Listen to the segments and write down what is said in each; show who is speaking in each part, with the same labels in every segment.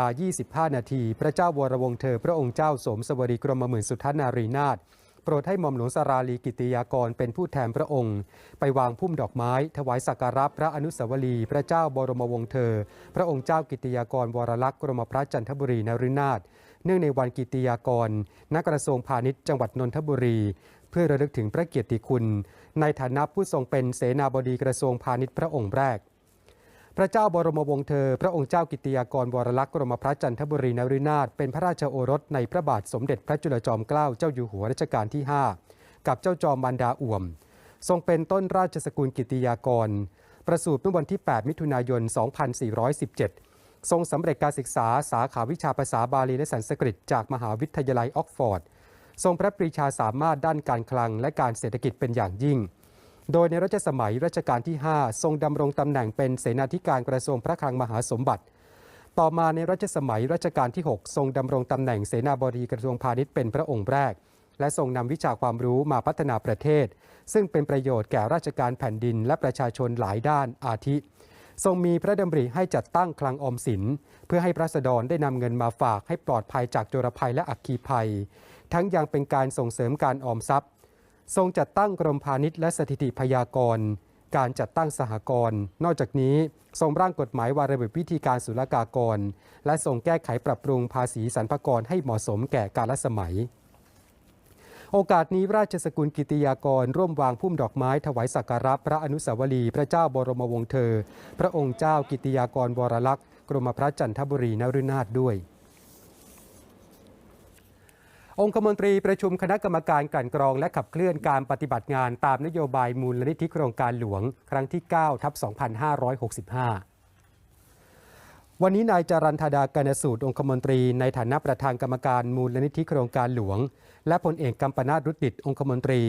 Speaker 1: า25 นาที พระเจ้าวรวงศ์เธอ พระองค์เจ้าสมสวรีกรมหมื่นสุทธนารีนาถโปรดให้หม่อมหลวงสาราลีกิติยากรเป็นผู้แทนพระองค์ ไปวางพุ่มดอกไม้ ถวายสักการะพระอนุสาวรีย์พระเจ้าบรมวงศ์เธอ พระองค์เจ้ากิติยากรวรลักษณ์กรมพระจันทบุรีนรินาถเนื่องในวันกิติยากรณกระทรวงพาณิชย์จังหวัดนนทบุรี เพื่อระลึกถึงพระเกียรติคุณ ในฐานะผู้ทรงเป็นเสนาบดีกระทรวงพาณิชย์พระองค์แรก พระเจ้าบรมวงศ์เธอ พระองค์เจ้ากิติยากรวรลักษณ์กรมพระจันทบุรีนรินาถเป็นพระราชโอรสในพระบาทสมเด็จพระจุลจอมเกล้าเจ้าอยู่หัวรัชกาลที่ 5 กับเจ้าจอมมันดาอ่วม ทรงเป็นต้นราชสกุลกิติยากร ประสูติเมื่อวันที่ 8 มิถุนายน 2417 ทรงสำเร็จการศึกษาสาขาวิชาภาษาบาลีและสันสกฤต จากมหาวิทยาลัยออกฟอร์ด ทรงพระปรีชาสามารถด้านการคลังและการเศรษฐกิจเป็นอย่างยิ่ง โดยในรัชสมัยรัชกาลที่ 5 ทรงดำรงตำแหน่งเป็นเสนาธิการกระทรวงพระคลังมหาสมบัติ ต่อมาในรัชสมัยรัชกาลที่ 6 ทรงดำรงตำแหน่งเสนาบดีกระทรวงพาณิชย์เป็นพระองค์แรก และทรงนำวิชาความรู้มาพัฒนาประเทศ ซึ่งเป็นประโยชน์แก่ราชการแผ่นดินและประชาชนหลายด้านอาทิ ทรงมีพระดำริให้จัดตั้งคลังออมสิน เพื่อให้พระสดรได้นำเงินมาฝากให้ปลอดภัยจากโจรภัยและอัคคีภัย ทั้งยังเป็นการส่งเสริมการออมทรัพย์ ทรงจัดตั้งกรมพาณิชย์และสถิติพยากรณ์ การจัดตั้งสหกรณ์ นอกจากนี้ทรงร่างกฎหมายวาระเบียบวิธีการศุลกากร และทรงแก้ไขปรับปรุงภาษีสรรพากรให้เหมาะสมแก่กาลสมัย โอกาสนี้ราชสกุลกิติยากรร่วมวางพุ่มดอกไม้ถวายสักการะพระอนุสาวรีย์พระเจ้าบรมวงศ์เธอ พระองค์เจ้ากิติยากรวรลักษณ์กรมพระจันทบุรีนฤนาถด้วย องคมนตรีประชุมคณะกรรมการกลั่นกรองและขับเคลื่อนการปฏิบัติงานตามนโยบายมูลนิธิโครงการหลวง ครั้งที่ 9 ทับ 2565 วันนี้นายจารันธดากนสูตรองคมนตรี ในฐานะประธานกรรมการมูลนิธิโครงการหลวง และพลเอกกัมปนาตรุดดิตองคมนตรี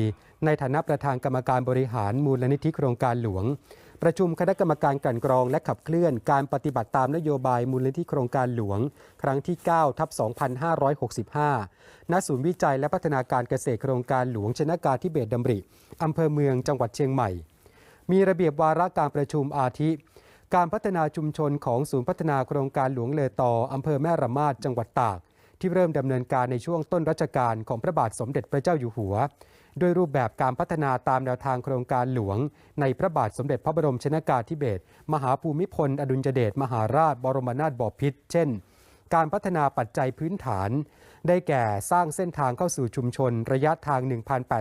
Speaker 1: ในฐานะประธานกรรมการบริหารมูลนิธิโครงการหลวง ประชุมคณะกรรมการกลั่นกรองและขับเคลื่อนการปฏิบัติตามนโยบายมูลนิธิโครงการหลวง ครั้งที่ 9 ทับ 2565 ณ ศูนย์วิจัยและพัฒนาการเกษตรโครงการหลวงชนะการทิเบตดำริอำเภอเมืองจังหวัดเชียงใหม่ มีระเบียบวาระการประชุมอาทิ การพัฒนาชุมชนของศูนย์พัฒนาโครงการหลวงเลอตออำเภอแม่ระมาดจังหวัดตาก ที่เริ่มดำเนินการในช่วงต้นรัชกาลของพระบาทสมเด็จพระเจ้าอยู่หัวโดยรูปแบบการพัฒนาตามแนวทางโครงการหลวง ในพระบาทสมเด็จพระบรมชนากาธิเบศรมหาภูมิพล อดุลยเดชมหาราช บรมนาถบพิตรเช่น การพัฒนาปัจจัยพื้นฐาน ได้แก่สร้างเส้นทางเข้าสู่ชุมชน ระยะทาง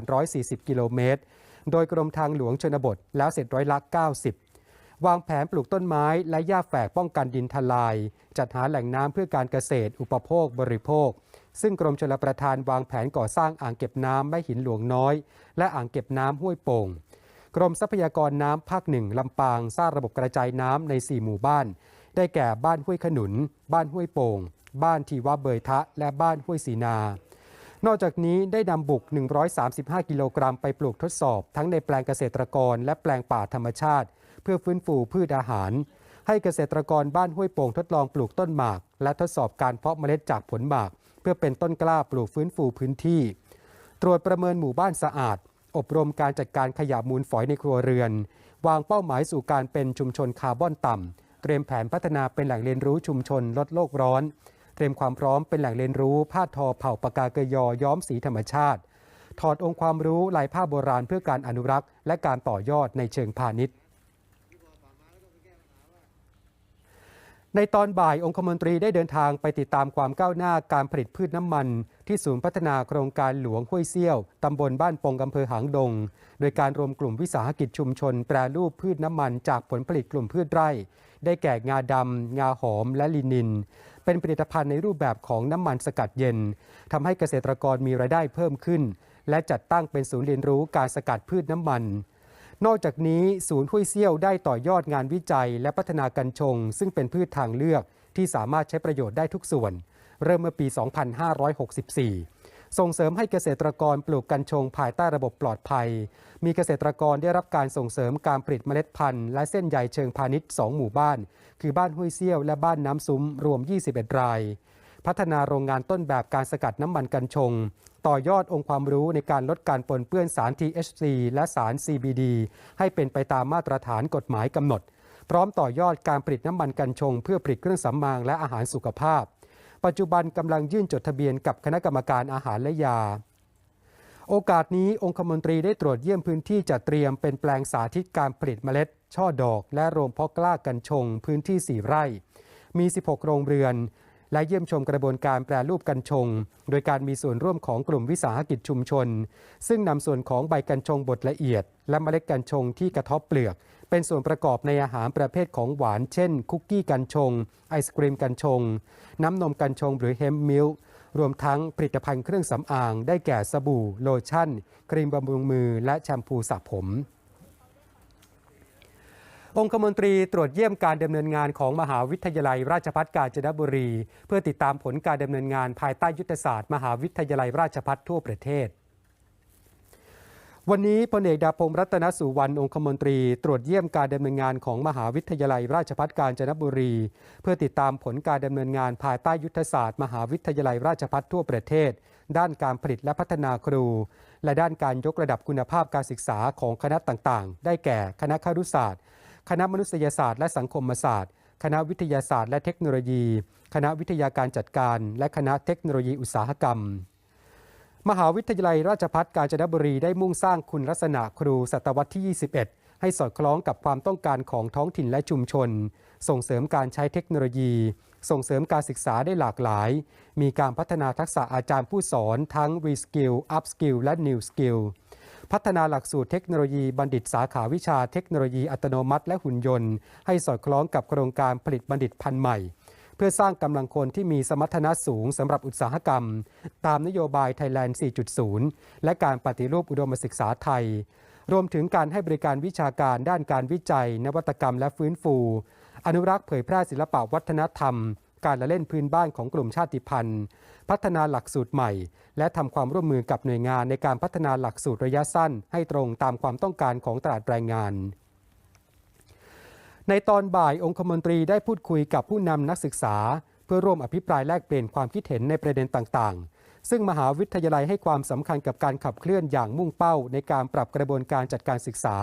Speaker 1: 1,840 กิโลเมตร โดยกรมทางหลวงชนบทแล้วเสร็จร้อยละ 90 วางแผนปลูกต้นไม้และหญ้าแฝกป้องกันดินทลาย จัดหาแหล่งน้ำเพื่อการเกษตร อุปโภคบริโภค ซึ่งกรมชลประทานวางแผนก่อสร้างอ่างเก็บน้ำแม่หินหลวงน้อย และอ่างเก็บน้ำห้วยโป่งกรมทรัพยากรน้ำภาคหนึ่งลำปางสร้างระบบกระจายน้ำใน 4 หมู่บ้าน ได้แก่บ้านห้วยขนุน บ้านห้วยโป่ง บ้านทีวะเบยทะ และบ้านห้วยสีนา นอกจากนี้ได้นำบุก 135 กิโลกรัมไปปลูกทดสอบ ทั้งในแปลงเกษตรกรและแปลงป่าธรรมชาติ เพื่อฟื้นฟูพืชอาหาร ให้เกษตรกรบ้านห้วยโป่งทดลองปลูกต้นหมาก และทดสอบการเพาะเมล็ดจากผลหมาก เพื่อเป็นต้นกล้าปลูกฟื้นฟูพื้นที่ ตรวจประเมินหมู่บ้านสะอาด อบรมการจัดการขยะมูลฝอยในครัวเรือน วางเป้าหมายสู่การเป็นชุมชนคาร์บอนต่ำเตรียมแผนพัฒนาเป็นแหล่งเรียนรู้ชุมชนลดโลกร้อนเตรียมความพร้อมเป็นแหล่งเรียนรู้ผ้าทอเผ่าปากาเกยอย้อมสีธรรมชาติ ถอดองค์ความรู้ลายผ้าโบราณเพื่อการอนุรักษ์ และการต่อยอดในเชิงพาณิชย์ ในตอนบ่ายองคมนตรีได้เดินทางไปติดตามความก้าวหน้าการผลิตพืชน้ำมัน ที่ศูนย์พัฒนาโครงการหลวงห้วยเซี่ยว ตำบลบ้านปงอำเภอหางดง โดยการรวมกลุ่มวิสาหกิจชุมชน แปรรูปพืชน้ำมันจากผลผลิตกลุ่มพืชไร่ ได้แก่งาดำ งาหอม และลินิน เป็นผลิตภัณฑ์ในรูปแบบของน้ำมันสกัดเย็นทำให้เกษตรกรมีรายได้เพิ่มขึ้น และจัดตั้งเป็นศูนย์เรียนรู้การสกัดพืชน้ำมัน นอกจากนี้ศูนย์ห้วยเซี่ยวได้ต่อยอดงานวิจัย และพัฒนากัญชง ซึ่งเป็นพืชทางเลือกที่สามารถใช้ประโยชน์ได้ทุกส่วน เริ่มเมื่อปี 2564 ส่งเสริมให้เกษตรกรปลูกกัญชงภายใต้ระบบปลอดภัย มีเกษตรกรได้รับการส่งเสริมการผลิตเมล็ดพันธุ์และเส้นใยเชิงพาณิชย์ 2 หมู่บ้าน คือบ้านห้วยเซี่ยวและบ้านน้ำซุ้มรวม 21 ราย พัฒนาโรงงานต้นแบบการสกัดน้ำมันกัญชง ต่อยอดองค์ความรู้ในการลดการปนเปื้อนสาร THC และสาร CBD ให้เป็นไปตามมาตรฐานกฎหมายกำหนด พร้อมต่อยอดการผลิตน้ำมันกัญชง เพื่อผลิตเครื่องสำอางและอาหารสุขภาพ ปัจจุบันกำลังยื่นจดทะเบียนกับคณะกรรมการอาหารและยาโอกาสนี้องคมนตรีได้ตรวจเยี่ยมพื้นที่จัดเตรียมเป็นแปลงสาธิตการผลิตเมล็ด ช่อดอก และโรงเพาะกล้ากัญชง พื้นที่ 4 ไร่ มี 16 โรงเรือน และเยี่ยมชมกระบวนการแปรรูปกัญชง โดยการมีส่วนร่วมของกลุ่มวิสาหกิจชุมชน ซึ่งนำส่วนของใบกัญชงบดละเอียด และเมล็ดกัญชงที่กระทบเปลือก เป็นส่วนประกอบในอาหารประเภทของหวาน เช่น คุกกี้กัญชง ไอศกรีมกัญชง น้ำนมกัญชงหรือเฮมมิลค์รวมทั้งผลิตภัณฑ์เครื่องสำอาง ได้แก่สบู่ โลชั่น ครีมบำรุงมือ และแชมพูสระผม องคมนตรีตรวจเยี่ยมการดำเนินงานของมหาวิทยาลัย ราชภัฏกาญจนบุรี เพื่อติดตามผลการดำเนินงานภายใต้ยุทธศาสตร์มหาวิทยาลัยราชภัฏทั่วประเทศ วันนี้พลเอกดาพงศ์รัตนสุวรรณองคมนตรี ตรวจเยี่ยมการดำเนินงานของมหาวิทยาลัย ราชภัฏกาญจนบุรี เพื่อติดตามผลการดำเนินงานภายใต้ยุทธศาสตร์ มหาวิทยาลัยราชภัฏทั่วประเทศ ด้านการผลิตและพัฒนาครูและด้านการยกระดับคุณภาพการศึกษาของคณะต่างๆ ได้แก่คณะครุศาสตร์ คณะมนุษยศาสตร์และสังคมศาสตร์ คณะวิทยาศาสตร์และเทคโนโลยี คณะวิทยาการจัดการ และคณะเทคโนโลยีอุตสาหกรรม มหาวิทยาลัยราชภัฏกาญจนบุรีได้มุ่งสร้างคุณลักษณะครูศตวรรษที่ 21 ให้สอดคล้องกับความต้องการของท้องถิ่นและชุมชน ส่งเสริมการใช้เทคโนโลยี ส่งเสริมการศึกษาได้หลากหลาย มีการพัฒนาทักษะอาจารย์ผู้สอนทั้ง Reskill Upskill และ New Skill พัฒนาหลักสูตรเทคโนโลยีบัณฑิตสาขาวิชาเทคโนโลยีอัตโนมัติและหุ่นยนต์ ให้สอดคล้องกับโครงการผลิตบัณฑิตพันธุ์ใหม่ เพื่อสร้างกำลังคนที่มีสมรรถนะสูงสำหรับอุตสาหกรรม ตามนโยบาย Thailand 4.0 และการปฏิรูปอุดมศึกษาไทย รวมถึงการให้บริการวิชาการด้านการวิจัย นวัตกรรมและฟื้นฟู อนุรักษ์เผยแพร่ศิลปวัฒนธรรม การละเล่นพื้นบ้านของกลุ่มชาติพันธุ์ พัฒนาหลักสูตรใหม่ และทำความร่วมมือกับหน่วยงานในการพัฒนาหลักสูตรระยะสั้น ให้ตรงตามความต้องการของตลาดแรงงาน ในตอนบ่ายองคมนตรีได้พูดคุยกับผู้นำนักศึกษา เพื่อร่วมอภิปรายแลกเปลี่ยนความคิดเห็นในประเด็นต่างๆ ซึ่งมหาวิทยาลัยให้ความสำคัญกับการขับเคลื่อนอย่างมุ่งเป้า ในการปรับกระบวนการจัดการศึกษา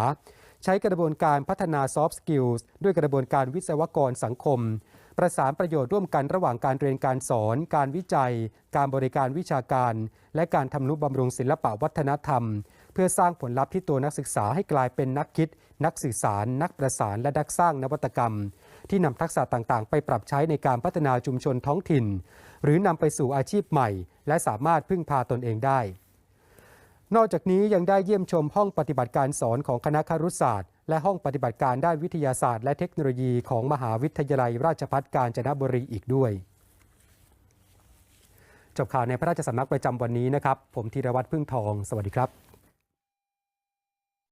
Speaker 1: ใช้กระบวนการพัฒนา soft skills ด้วยกระบวนการวิศวกรสังคม ประสานประโยชน์ร่วมกันระหว่างการเรียนการสอน การวิจัย การบริการวิชาการ และการทำนุบำรุงศิลปวัฒนธรรม เพื่อสร้างผลลัพธ์ที่ตัวนักศึกษาให้กลายเป็นนักคิด นักสื่อสาร นักประสาน และนักสร้างนวัตกรรม ที่นำทักษะต่างๆ ไปปรับใช้ในการพัฒนาชุมชนท้องถิ่น หรือนำไปสู่อาชีพใหม่ และสามารถพึ่งพาตนเองได้ นอกจากนี้ยังได้เยี่ยมชมห้องปฏิบัติการสอนของคณะครุศาสตร์ และห้องปฏิบัติการด้านวิทยาศาสตร์ และเทคโนโลยีของมหาวิทยาลัยราชภัฏกาญจนบุรีอีกด้วย จบข่าวในพระราชสำนักประจำวันนี้นะครับ ผมธีรวัตรพึ่งทอง สวัสดีครับ